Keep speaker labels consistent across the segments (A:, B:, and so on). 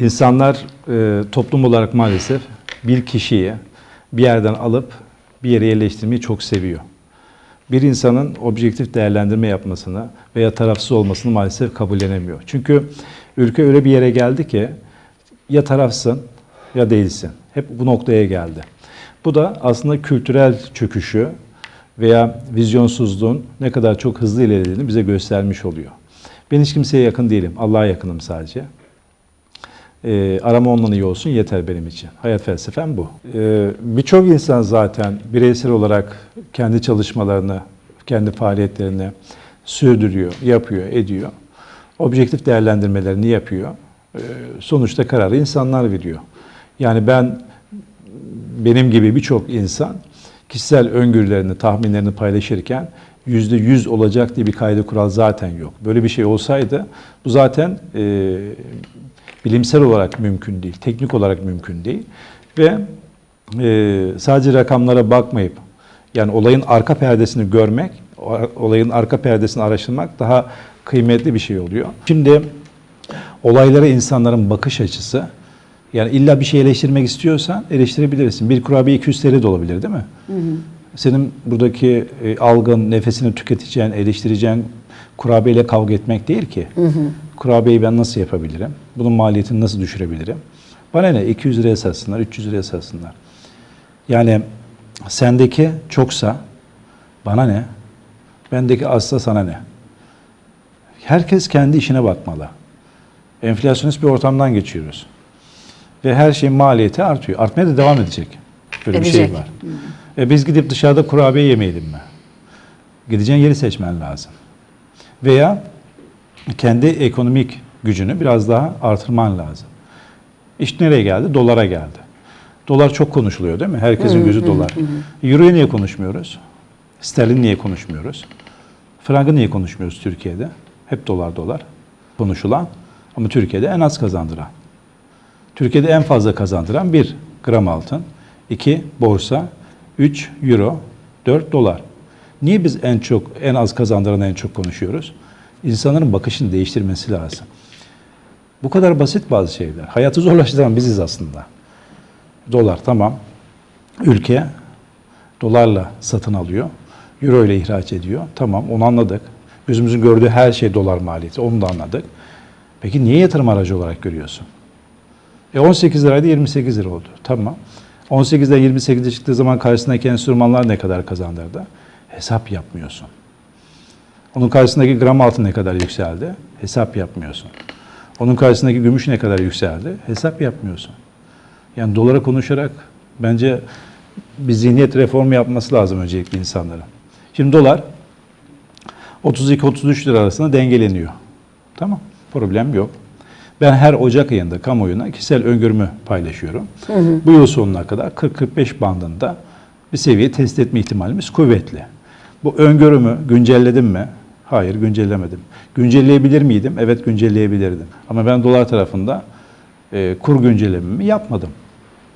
A: İnsanlar e, toplum olarak maalesef bir kişiyi bir yerden alıp bir yere yerleştirmeyi çok seviyor. Bir insanın objektif değerlendirme yapmasını veya tarafsız olmasını maalesef kabullenemiyor. Çünkü ülke öyle bir yere geldi ki ya tarafsın ya değilsin. Hep bu noktaya geldi. Bu da aslında kültürel çöküşü veya vizyonsuzluğun ne kadar çok hızlı ilerlediğini bize göstermiş oluyor. Ben hiç kimseye yakın değilim. Allah'a yakınım sadece. E, arama ondan iyi olsun yeter benim için. Hayat felsefem bu. E, Birçok insan zaten bireysel olarak kendi çalışmalarını, kendi faaliyetlerini sürdürüyor, yapıyor, ediyor. Objektif değerlendirmelerini yapıyor. E, sonuçta kararı insanlar veriyor. Yani ben, benim gibi birçok insan kişisel öngörülerini, tahminlerini paylaşırken yüzde yüz olacak diye bir kaydı kural zaten yok. Böyle bir şey olsaydı bu zaten e, bilimsel olarak mümkün değil, teknik olarak mümkün değil ve e, sadece rakamlara bakmayıp yani olayın arka perdesini görmek, olayın arka perdesini araştırmak daha kıymetli bir şey oluyor. Şimdi olaylara insanların bakış açısı yani illa bir şey eleştirmek istiyorsan eleştirebilirsin. Bir kurabiye 200 TL de olabilir değil mi? Senin buradaki e, algın, nefesini tüketeceğin, eleştireceğin kurabiyeyle kavga etmek değil ki. Kurabiyeyi ben nasıl yapabilirim? Bunun maliyetini nasıl düşürebilirim? Bana ne? 200 liraya satsınlar, 300 liraya satsınlar. Yani sendeki çoksa bana ne? Bendeki azsa sana ne? Herkes kendi işine bakmalı. Enflasyonist bir ortamdan geçiyoruz. Ve her şeyin maliyeti artıyor. Artmaya da devam edecek. Böyle bir şey
B: Edecek.
A: var. E biz gidip dışarıda kurabiye yemeyelim mi? Gideceğin yeri seçmen lazım. Veya kendi ekonomik gücünü biraz daha artırman lazım. İş nereye geldi? Dolara geldi. Dolar çok konuşuluyor değil mi? Herkesin gözü dolar. Euro'yu niye konuşmuyoruz? Sterlin niye konuşmuyoruz? Frangı niye konuşmuyoruz Türkiye'de? Hep dolar dolar konuşulan ama Türkiye'de en az kazandıran. Türkiye'de en fazla kazandıran bir gram altın, iki borsa, üç euro, dört dolar. Niye biz en çok, en az kazandıran en çok konuşuyoruz? İnsanların bakışını değiştirmesi lazım. Bu kadar basit bazı şeyler. Hayatı zorlaştıran biziz aslında. Dolar tamam. Ülke dolarla satın alıyor. Euro ile ihraç ediyor. Tamam onu anladık. Gözümüzün gördüğü her şey dolar maliyeti. Onu da anladık. Peki niye yatırım aracı olarak görüyorsun? E 18 liraydı 28 lira oldu. Tamam. 18'den 28'e çıktığı zaman karşısındaki enstrümanlar ne kadar kazandırdı? Hesap yapmıyorsun. Onun karşısındaki gram altın ne kadar yükseldi? Hesap yapmıyorsun. Onun karşısındaki gümüş ne kadar yükseldi? Hesap yapmıyorsun. Yani dolara konuşarak bence bir zihniyet reformu yapması lazım öncelikle insanların. Şimdi dolar 32-33 lira arasında dengeleniyor. Tamam, problem yok. Ben her Ocak ayında kamuoyuna kişisel öngörümü paylaşıyorum. Bu yıl sonuna kadar 40-45 bandında bir seviye test etme ihtimalimiz kuvvetli. Bu öngörümü güncelledim mi? Hayır, güncellemedim. Güncelleyebilir miydim? Evet, güncelleyebilirdim. Ama ben dolar tarafında e, kur güncellememi yapmadım.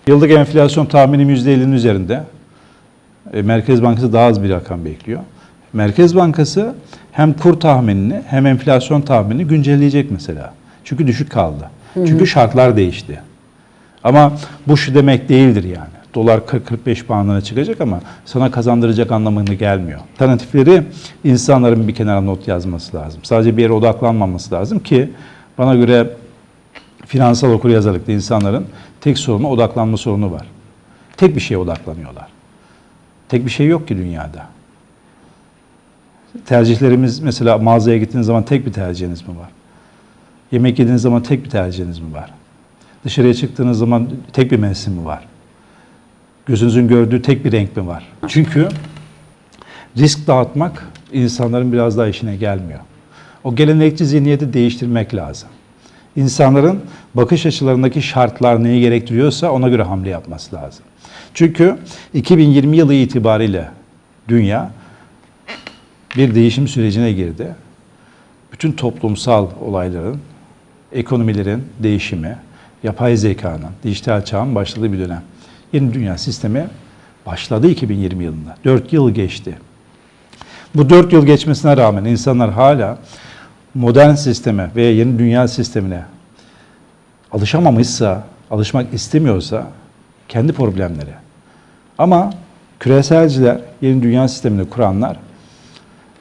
A: Yıllık enflasyon tahminim %50'nin üzerinde. E, Merkez Bankası daha az bir rakam bekliyor. Merkez Bankası hem kur tahminini hem enflasyon tahminini güncelleyecek mesela. Çünkü düşük kaldı. Çünkü şartlar değişti. Ama bu şu demek değildir yani. Dolar 40-45 bandına çıkacak ama sana kazandıracak anlamına gelmiyor. Alternatifleri insanların bir kenara not yazması lazım. Sadece bir yere odaklanmaması lazım ki bana göre finansal okuryazarlıkta insanların tek sorunu odaklanma sorunu var. Tek bir şeye odaklanıyorlar. Tek bir şey yok ki dünyada. Tercihlerimiz mesela mağazaya gittiğiniz zaman tek bir tercihiniz mi var? Yemek yediğiniz zaman tek bir tercihiniz mi var? Dışarıya çıktığınız zaman tek bir mevsim mi var? Gözünüzün gördüğü tek bir renk mi var? Çünkü risk dağıtmak insanların biraz daha işine gelmiyor. O gelenekçi zihniyeti değiştirmek lazım. İnsanların bakış açılarındaki şartlar neyi gerektiriyorsa ona göre hamle yapması lazım. Çünkü 2020 yılı itibariyle dünya bir değişim sürecine girdi. Bütün toplumsal olayların, ekonomilerin değişimi, yapay zekanın, dijital çağın başladığı bir dönem. Yeni dünya sistemi başladı 2020 yılında. 4 yıl geçti. Bu 4 yıl geçmesine rağmen insanlar hala modern sisteme veya yeni dünya sistemine alışamamışsa, alışmak istemiyorsa kendi problemleri. Ama küreselciler, yeni dünya sistemini kuranlar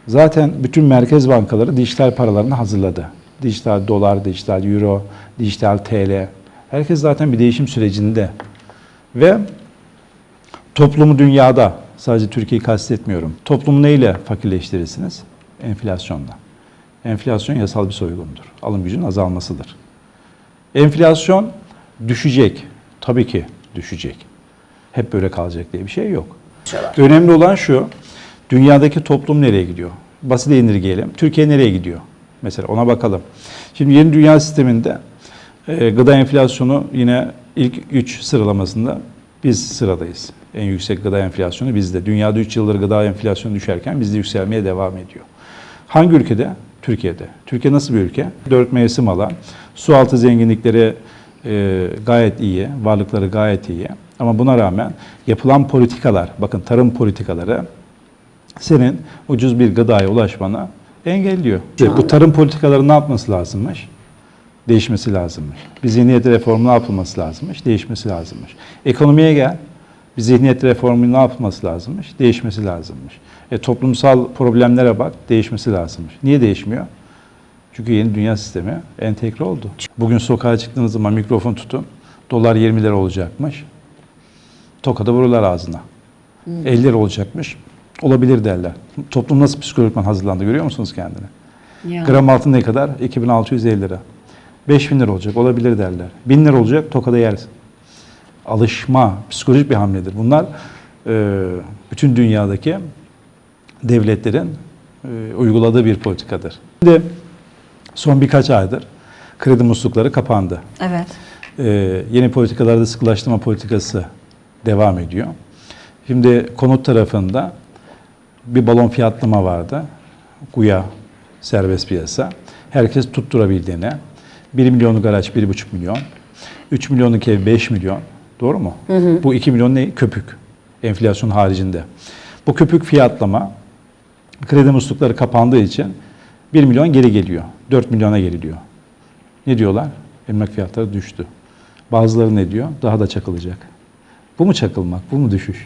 A: zaten bütün merkez bankaları dijital paralarını hazırladı. Dijital dolar, dijital euro, dijital TL. Herkes zaten bir değişim sürecinde. Ve toplumu dünyada, sadece Türkiye'yi kastetmiyorum. Toplumu neyle fakirleştirirsiniz? Enflasyonla. Enflasyon yasal bir soygundur. Alım gücünün azalmasıdır. Enflasyon düşecek. Tabii ki düşecek. Hep böyle kalacak diye bir şey yok. Önemli olan şu, dünyadaki toplum nereye gidiyor? Basite indirgeyelim. Türkiye nereye gidiyor? Mesela ona bakalım. Şimdi yeni dünya sisteminde e, gıda enflasyonu yine ilk 3 sıralamasında biz sıradayız. En yüksek gıda enflasyonu bizde. Dünyada 3 yıldır gıda enflasyonu düşerken bizde yükselmeye devam ediyor. Hangi ülkede? Türkiye'de. Türkiye nasıl bir ülke? Dört mevsim alan, su altı zenginlikleri e, gayet iyi, varlıkları gayet iyi. Ama buna rağmen yapılan politikalar, bakın tarım politikaları senin ucuz bir gıdaya ulaşmana engelliyor. Bu tarım politikaları ne yapması lazımmış? Değişmesi lazımmış. Bir zihniyet reformu ne yapılması lazımmış? Değişmesi lazımmış. Ekonomiye gel. Bir zihniyet reformu ne yapılması lazımmış? Değişmesi lazımmış. E, toplumsal problemlere bak, değişmesi lazımmış. Niye değişmiyor? Çünkü yeni dünya sistemi entegre oldu. Bugün sokağa çıktığınız zaman mikrofon tutun. Dolar 20 lira olacakmış. Tokada vururlar ağzına. 50 lira olacakmış. Olabilir derler. Toplum nasıl psikolojikman hazırlandı görüyor musunuz kendini?
B: Ya.
A: Gram altın ne kadar? 2650 lira. 5000 lira olacak olabilir derler. 1000 lira olacak tokada yersin. Alışma, psikolojik bir hamledir. Bunlar e, bütün dünyadaki devletlerin e, uyguladığı bir politikadır. Şimdi son birkaç aydır kredi muslukları kapandı.
B: Evet.
A: Ee, yeni politikalarda sıkılaştırma politikası devam ediyor. Şimdi konut tarafında bir balon fiyatlama vardı. GUYA serbest piyasa. Herkes tutturabildiğine. 1 milyonluk araç 1,5 milyon. 3 milyonluk ev 5 milyon. Doğru mu? Bu 2 milyon ne? Köpük. Enflasyon haricinde. Bu köpük fiyatlama kredi muslukları kapandığı için 1 milyon geri geliyor. 4 milyona geriliyor. Ne diyorlar? Emlak fiyatları düştü. Bazıları ne diyor? Daha da çakılacak. Bu mu çakılmak? Bu mu düşüş?